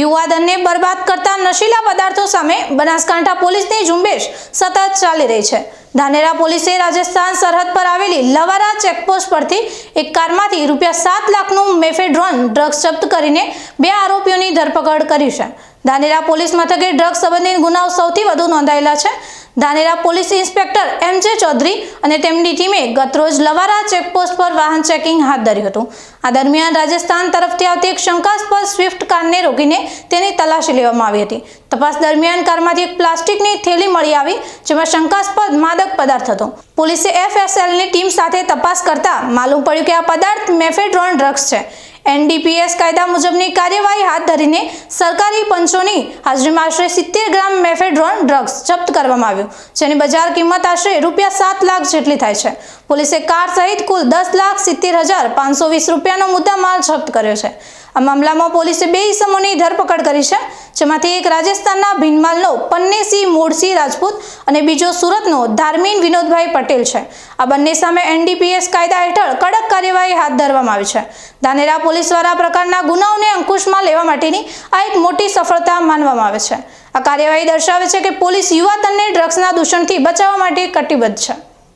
યુવાધનને બરબાદ કરતા નશીલા પદાર્થો સામે બનાસકાંઠા પોલીસની ઝુંબેશ સતત ચાલી રહી છે. ધાનેરા પોલીસે રાજસ્થાન સરહદ પર આવેલી લવારા ચેકપોસ્ટ પરથી એક કારમાંથી રૂપિયા સાત લાખનું મેફેડ્રોન ડ્રગ્સ જપ્ત કરીને બે આરોપીઓની ધરપકડ કરી છે. ધાનેરા પોલીસ મથકે ડ્રગ્સ સંબંધિત ગુનાઓ સૌથી વધુ નોંધાયેલા છે. ધાનેરા પોલીસ ઇન્સ્પેક્ટર એમ જે ચૌધરી અને તેમની ટીમે ગતરોજ લવારા ચેકપોસ્ટ પર વાહન ચેકિંગ હાથ ધર્યું હતું. આ દરમિયાન રાજસ્થાન તરફથી આવતી એક શંકાસ્પદ સ્વિફ્ટ કારને રોકીને તેની તલાશી લેવામાં આવી હતી. તપાસ દરમિયાન કારમાંથી એક પ્લાસ્ટિકની થેલી મળી આવી, જેમાં શંકાસ્પદ માદક પદાર્થ હતો. પોલીસે એફએસએલની ટીમ સાથે તપાસ કરતા માલુમ પડ્યું કે આ પદાર્થ મેફેડ્રોન ડ્રગ્સ છે. એનડીપીએસ કાયદા મુજબની કાર્યવાહી હાથ ધરીને સરકારી પંચોની હાજરીમાં આશરે સિત્તેર ગ્રામ મેફેડ્રોન ડ્રગ્સ જપ્ત કરવામાં આવ્યું, જેની બજાર કિંમત આશરે રૂપિયા સાત લાખ જેટલી થાય છે. પોલીસે કાર સહિત કુલ દસ લાખ સિત્તેર હજાર પાંચસો વીસ રૂપિયાનો મુદ્દામાલ જપ્ત કર્યો છે. આ મામલામાં પોલીસે બે ઇસમોની ધરપકડ કરી છે. જેમાંથી એક રાજસ્થાનના ભીનમાલનો પન્નેસિંહ મૂળસિંહ રાજપૂત અને બીજો સુરતનો ધાર્મીન વિનોદભાઈ પટેલ છે. આ બંને સામે એનડીપીએસ કાયદા હેઠળ કડક કાર્યવાહી હાથ ધરવામાં આવી છે. ધાનેરા પોલીસ દ્વારા પ્રકારના ગુનાઓને અંકુશમાં લેવા માટેની આ એક મોટી સફળતા માનવામાં આવે છે. આ કાર્યવાહી દર્શાવે છે કે પોલીસ યુવાધનને ડ્રગ્સના દૂષણથી બચાવવા માટે કટિબદ્ધ છે.